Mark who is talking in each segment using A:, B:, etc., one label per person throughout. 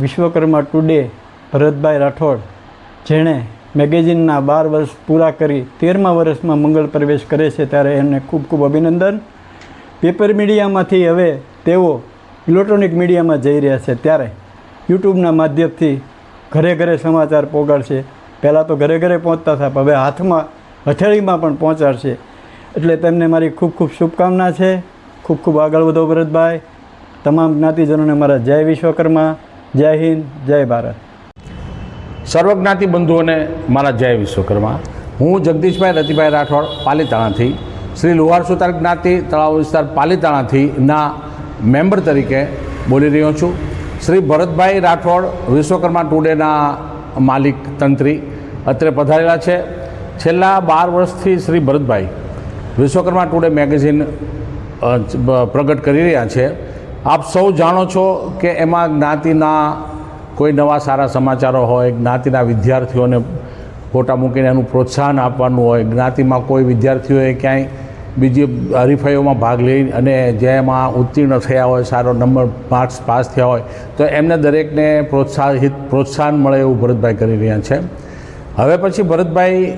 A: Vishwakarma today, Bharatbhai Rathod, જેણે મેગેઝિનના બાર વર્ષ પૂરા કરી તેરમા વર્ષમાં મંગળ પ્રવેશ કરે છે ત્યારે એમને ખૂબ ખૂબ અભિનંદન. પેપર મીડિયામાંથી હવે તેઓ ઇલેક્ટ્રોનિક મીડિયામાં જઈ રહ્યા છે ત્યારે યુટ્યુબના માધ્યમથી ઘરે ઘરે સમાચાર પહોંચાડશે પહેલાં તો ઘરે ઘરે પહોંચતા હતા હવે હાથમાં, હથેળીમાં પણ પહોંચાડશે. એટલે તેમને મારી ખૂબ ખૂબ શુભકામના છે. ખૂબ ખૂબ આગળ વધો ભરતભાઈ. તમામ જ્ઞાતિજનોને મારા જય વિશ્વકર્મા. જય હિન્દ, જય ભારત.
B: સર્વજ્ઞાતિ બંધુઓને મારા જય વિશ્વકર્મા. હું જગદીશભાઈ રતિભાઈ રાઠોડ, પાલીતાણાથી. શ્રી લુહાર સુતાર જ્ઞાતિ તળાવ વિસ્તાર પાલીતાણાથી ના મેમ્બર તરીકે બોલી રહ્યો છું. શ્રી ભરતભાઈ રાઠોડ વિશ્વકર્મા ટુડેના માલિક તંત્રી અત્રે પધારેલા છે. છેલ્લા બાર વર્ષથી શ્રી ભરતભાઈ વિશ્વકર્મા ટુડે મેગેઝિન પ્રગટ કરી રહ્યા છે. આપ સૌ જાણો છો કે એમાં જ્ઞાતિના કોઈ નવા સારા સમાચારો હોય, જ્ઞાતિના વિદ્યાર્થીઓને ફોટા મૂકીને એનું પ્રોત્સાહન આપવાનું હોય, જ્ઞાતિમાં કોઈ વિદ્યાર્થીઓએ ક્યાંય બીજી હરીફાઈઓમાં ભાગ લઈ અને જેમાં ઉત્તીર્ણ થયા હોય, સારો નંબર માર્ક્સ પાસ થયા હોય, તો એમને દરેકને પ્રોત્સાહિત, પ્રોત્સાહન મળે એવું ભરતભાઈ કરી રહ્યા છે. હવે પછી ભરતભાઈ,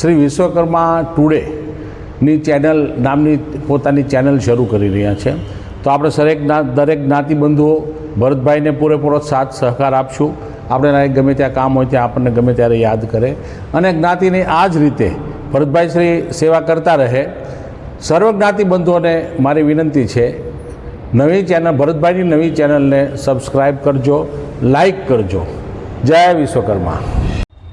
B: શ્રી વિશ્વકર્મા ટુડેની ચેનલ, નામની પોતાની ચેનલ શરૂ કરી રહ્યા છે. તો આપણે જ્ઞા, દરેક જ્ઞાતિબંધુઓ ભરતભાઈને પૂરેપૂરો સાથ સહકાર આપશું. આપણે ગમે ત્યાં કામ હોય ત્યાં આપણને ગમે ત્યારે યાદ કરે. અને જ્ઞાતિની આ જ રીતે ભરતભાઈ શ્રી સેવા કરતા રહે. સર્વ જ્ઞાતિબંધુઓને મારી વિનંતી છે, નવી ચેનલ, ભરતભાઈની નવી ચેનલને સબસ્ક્રાઈબ કરજો, લાઈક કરજો. જય વિશ્વકર્મા.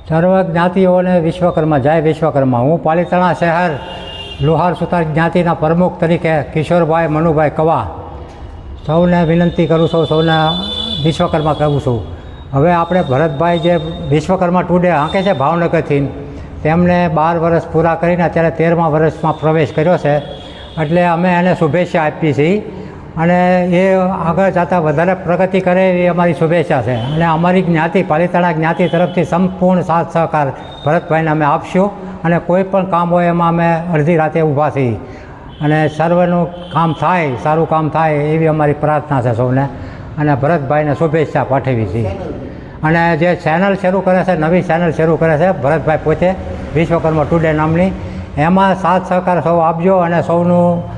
C: સર્વ જ્ઞાતિઓને વિશ્વકર્મા, જય વિશ્વકર્મા. હું પાલિતાણા શહેર લોહાર સુતાર જ્ઞાતિના પ્રમુખ તરીકે કિશોરભાઈ મનુભાઈ કવા. સૌને વિનંતી કરું છું, સૌને વિશ્વકર્મા કહું છું. હવે આપણે ભરતભાઈ જે વિશ્વકર્મા ટુડે હાંકે છે ભાવનગરથી તેમણે બાર વર્ષ પૂરા કરીને અત્યારે તેરમા વર્ષમાં પ્રવેશ કર્યો છે. એટલે અમે એને શુભેચ્છા આપીએ છીએ. અને એ આગળ જતાં વધારે પ્રગતિ કરે એવી અમારી શુભેચ્છા છે. અને અમારી જ્ઞાતિ, પાલિતાણા જ્ઞાતિ તરફથી સંપૂર્ણ સાથ સહકાર ભરતભાઈને અમે આપશું. અને કોઈ પણ કામ હોય એમાં અમે અડધી રાતે ઊભા છીએ. અને સર્વનું કામ થાય, સારું કામ થાય એવી અમારી પ્રાર્થના છે સૌને. અને ભરતભાઈને શુભેચ્છા પાઠવી છીએ. અને જે ચેનલ શરૂ કરે છે, નવી ચેનલ શરૂ કરે છે, ભરતભાઈ પોતે વિશ્વકર્મા ટુડે નામની, એમાં સાથ સહકાર સૌ આપજો અને સૌનું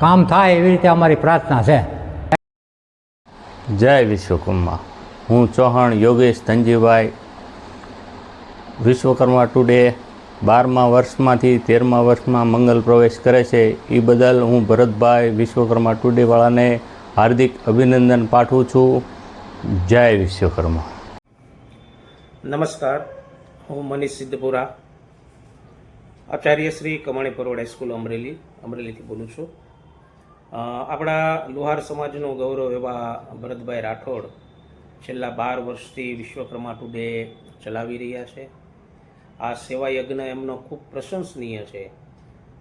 C: કામ થાય એવી રીતે અમારી પ્રાર્થના છે.
D: જય વિશ્વકર્મા. હું ચૌહાણ યોગેશ ધનજીભાઈ. વિશ્વકર્મા ટુડે બારમા વર્ષમાંથી તેરમા વર્ષમાં મંગલ પ્રવેશ કરે છે. એ બદલ હું ભરતભાઈ વિશ્વકર્મા ટુડેવાળાને હાર્દિક અભિનંદન પાઠવું છું. જય વિશ્વકર્મા.
E: નમસ્કાર. હું મનીષ સિદ્ધપુરા. આચાર્ય શ્રી કમાણી પરોડ હાઈસ્કૂલ અમરેલી અમરેલીથી બોલું છું. આપણા લુહાર સમાજનો ગૌરવ એવા ભરતભાઈ રાઠોડ છેલ્લા બાર વર્ષથી વિશ્વકર્મા ટુડે ચલાવી રહ્યા છે. આ સેવા યજ્ઞ એમનો ખૂબ પ્રશંસનીય છે.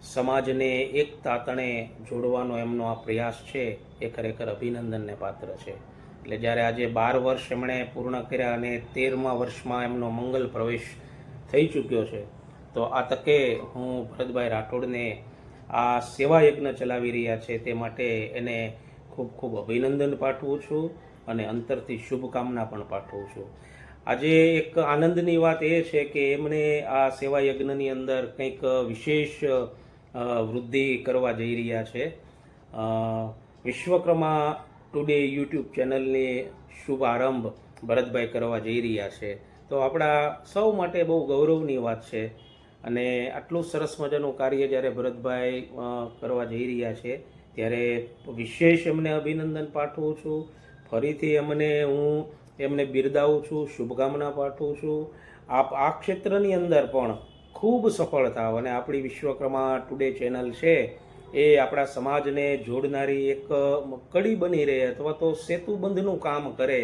E: સમાજને એક તાતણે જોડવાનો એમનો આ પ્રયાસ છે એ ખરેખર અભિનંદનને પાત્ર છે. એટલે જ્યારે આજે બાર વર્ષ એમણે પૂર્ણ કર્યા અને તેરમા વર્ષમાં એમનો મંગલ પ્રવેશ થઈ ચૂક્યો છે, તો આ તકે હું ભરતભાઈ રાઠોડને આ સેવા યજ્ઞ ચલાવી રહ્યા છે તે માટે એને ખૂબ ખૂબ અભિનંદન પાઠવું છું અને અંતરથી શુભકામના પણ પાઠવું છું. આજે એક આનંદની વાત એ છે કે એમણે આ સેવા યજ્ઞની અંદર કંઈક વિશેષ વૃદ્ધિ કરવા જઈ રહ્યા છે. વિશ્વકર્મા ટુડે યુટ્યુબ ચેનલની શુભ આરંભ ભરતભાઈ કરવા જઈ રહ્યા છે. તો આપણા સૌ માટે બહુ ગૌરવની વાત છે. અને આટલું સરસ મજાનું કાર્ય જ્યારે ભરતભાઈ કરવા જઈ રહ્યા છે, ત્યારે વિશેષ એમને અભિનંદન પાઠવું છું. ફરીથી એમને હું એમને બિરદાવું છું, શુભકામના પાઠવું છું. આપ આ ક્ષેત્રની અંદર પણ ખૂબ સફળ થાવ અને આપણી વિશ્વકર્મા ટુડે ચેનલ છે એ આપણા સમાજને જોડનારી એક કડી બની રહે અથવા તો સેતુબંધનું કામ કરે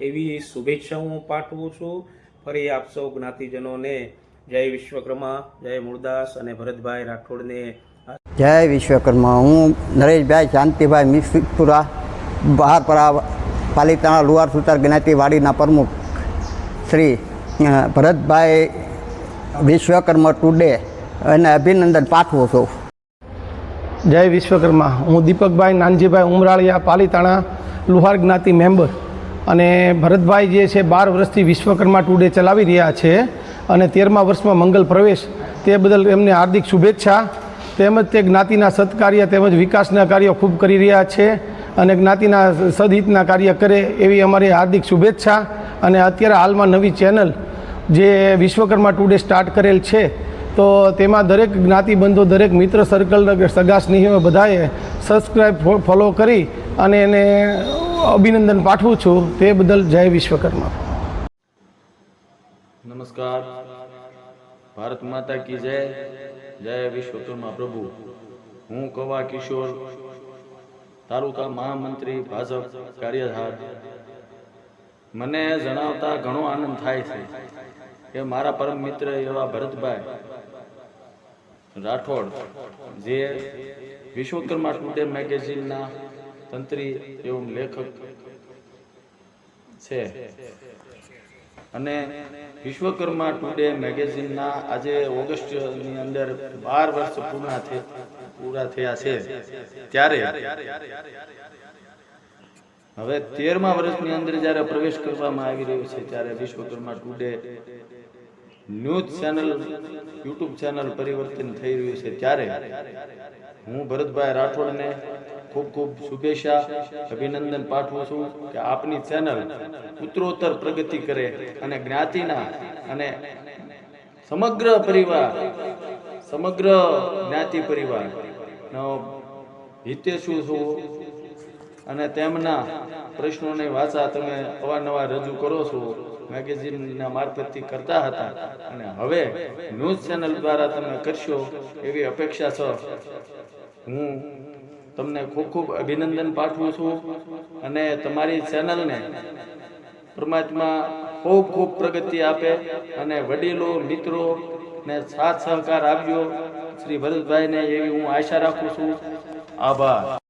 E: એવી શુભેચ્છા હું પાઠવું છું. ફરી આપ સૌ જ્ઞાતિજનોને જય વિશ્વકર્મા જય મૂળદાસ અને ભરતભાઈ રાઠોડને
F: જય વિશ્વકર્મા. હું નરેશભાઈ શાંતિભાઈ મિસ્તુરા બહારપરા પાલિતાણા લુહાર સુતાર જ્ઞાતિવાડીના પ્રમુખ શ્રી ભરતભાઈ વિશ્વકર્મા ટુડે અને અભિનંદન પાઠવું છું.
G: જય વિશ્વકર્મા. હું દીપકભાઈ નાનજીભાઈ ઉમરાળિયા પાલીતાણા લુહાર જ્ઞાતિ મેમ્બર
H: અને ભરતભાઈ જે છે બાર વર્ષથી વિશ્વકર્મા ટુડે ચલાવી રહ્યા છે. અને તેરમા વર્ષમાં મંગલ પ્રવેશ. તે બદલ એમને હાર્દિક શુભેચ્છા. તેમજ તે જ્ઞાતિના સત્કાર્ય તેમજ વિકાસના કાર્યો ખૂબ કરી રહ્યા છે અને જ્ઞાતિના સદહિતના કાર્ય કરે એવી અમારી હાર્દિક શુભેચ્છા. અને અત્યારે હાલમાં નવી ચેનલ જે વિશ્વકર્મા ટુડે સ્ટાર્ટ કરેલ છે, તો તેમાં દરેક જ્ઞાતિબંધો દરેક મિત્ર સર્કલ, સગા સ્નેહીઓ બધાએ સબસ્ક્રાઈબ ફોલો કરી અને એને અભિનંદન પાઠવું છું. તે બદલ જય વિશ્વકર્મા.
I: નમસ્કાર. ભારત માતા કી જય. જય વિશ્વકર્મા પ્રભુ. હું કવા કિશોર, તાલુકા મહામંત્રી, ભાજપ કાર્યધાર. મને જણાવતા ઘણો આનંદ થાય છે કે મારા પરમ મિત્ર એવા ભરતભાઈ રાઠોડ, જે વિશ્વકર્મા ટુડે મેગેઝિનના તંત્રી એવું લેખક છે. અને વિશ્વકર્મા ટુડે મેગેઝિનના આજે ઓગસ્ટની અંદર બાર વર્ષ પૂર્ણ પૂરા થયા છે. ત્યારે હવે તેરમા વર્ષની અંદર જ્યારે પ્રવેશ કરવામાં આવી રહ્યો છે, ત્યારે Vishwakarma today news channel, YouTube channel પરિવર્તન થઈ રહ્યું છે ત્યારે હું ભરતભાઈ રાઠોડને ખૂબ ખૂબ શુભેચ્છા, અભિનંદન પાઠવું છું કે આપની ચેનલ ઉત્તરોત્તર પ્રગતિ કરે અને જ્ઞાતિના અને સમગ્ર પરિવાર, સમગ્ર જ્ઞાતિ પરિવાર. હિતેશુ છું. અને તેમના પ્રશ્નોને વાચા તમે અવારનવાર રજૂ કરો છો. મેગેઝિનના મારફતથી કરતા હતા. અને હવે ન્યૂઝ ચેનલ દ્વારા તમે કરશો એવી અપેક્ષા છે. હું તમને ખૂબ ખૂબ અભિનંદન પાઠવું છું અને તમારી ચેનલને પરમાત્મા ખૂબ ખૂબ પ્રગતિ આપે અને વડીલો મિત્રો ને સાથ સહકાર આપ્યો શ્રી ભરતભાઈને એવી હું આશા રાખું છું. આભાર.